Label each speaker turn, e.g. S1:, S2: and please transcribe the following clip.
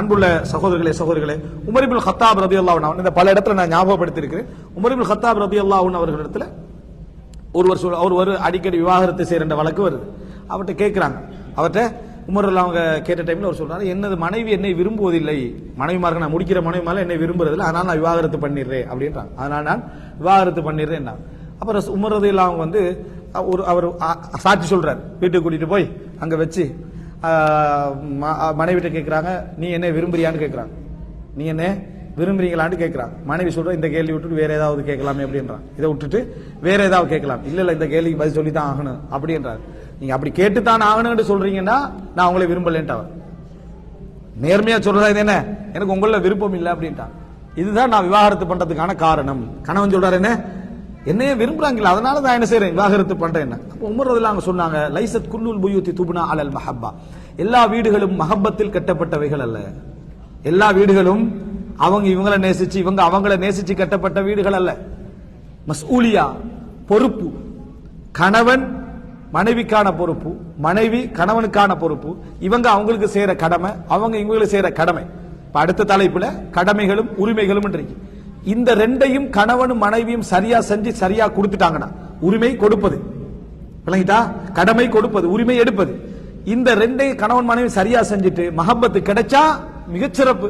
S1: அன்புள்ள சகோதரர்களே சகோதரிகளே உமரிபுல் ஹத்தாப் ரபி அல்லாஹ் இந்த பல இடத்துல நான் ஞாபகப்படுத்தியிருக்கிறேன். உமரிபுல் ஹத்தாப் ரபி அல்லாஹ் அவர்களிடத்துல ஒருவர் சொல் அவர் ஒரு அடிக்கடி விவாகரத்து செய்கிற வழக்கு வருது. அவர்கிட்ட கேட்குறாங்க. அவர்கிட்ட உமரில் அவங்க கேட்ட டைமில் அவர் சொல்கிறாரு என்னது மனைவி என்னை விரும்புவதில்லை. மனைவிமார்கள் நான் முடிக்கிற மனைவி மேலே என்னை விரும்புறதில்லை. அதனால் நான் விவாகரத்து பண்ணிடுறேன். அப்படின்றாங்க. அதனால் நான் விவாகரத்து பண்ணிடுறேன் அப்புறம் உமர் ரதி அவங்க வந்து ஒரு அவர் சாட்சி சொல்கிறார் வீட்டுக்கு கூட்டிகிட்டு போய் அங்கே வச்சு மனைவிட்ட கேட்குறாங்க நீ என்ன விரும்புறியான்னு கேட்குறாங்க நீ என்ன விரும்புறீங்களான்னு கேட்குறாங்க மனைவி சொல்கிற இந்த கேள்வி விட்டுட்டு வேற ஏதாவது கேட்கலாமே அப்படின்றான். இதை விட்டுட்டு வேற ஏதாவது கேட்கலாம். இல்லை இல்லை இந்த கேள்விக்கு பதில் சொல்லி தான் ஆகணும். அப்படின்றாரு. நீங்கள் அப்படி கேட்டு தான் ஆகணும்னு சொல்றீங்கன்னா நான் உங்களை விரும்பலன்ட்டு அவர் நேர்மையாக சொல்றதா இது என்ன? எனக்கு உங்களில் விருப்பம் இல்லை அப்படின்ட்டான். இதுதான் நான் விவாகரத்து பண்ணுறதுக்கான காரணம். கணவன் சொல்றாரு என்ன? என்னைய விரும்புறாங்கல்ல அதனால தான் என்ன செய்யறேன் விவாகரத்து பண்றேன் அப்போ உமர்றதுல அவங்க சொன்னாங்க லைசத் குல்லுல் புயூத்தி துபுனா அலல் மஹப்பா. எல்லா வீடுகளும் மஹப்பத்தில் கட்டப்பட்டவைகள் அல்ல. எல்லா வீடுகளும் அவங்க இவங்கள நேசிச்சு இவங்க அவங்கள நேசிச்சு கட்டப்பட்ட வீடுகள் அல்ல. மஸ்ஊலியா பொறுப்பு. கணவன் மனைவிக்கான பொறுப்பு மனைவி கணவனுக்கான பொறுப்பு. இவங்க அவங்களுக்கு செய்யற கடமை அவங்க இவங்களுக்கு செய்யற கடமை. இப்ப அடுத்த தலைப்புல கடமைகளும் உரிமைகளும் இருக்கு இந்த ரெண்டையும் கணவனும் மனைவியும் சரியா செஞ்சு சரியா கொடுத்துட்டாங்கன்னா உரிமை கொடுப்பது. விளங்கிட்டா? கடமை கொடுப்பது உரிமை எடுப்பது. இந்த ரெண்டையும் கணவன் மனைவி சரியா செஞ்சுட்டு மஹப்பத்து கிடைச்சா மிகச்சிறப்பு.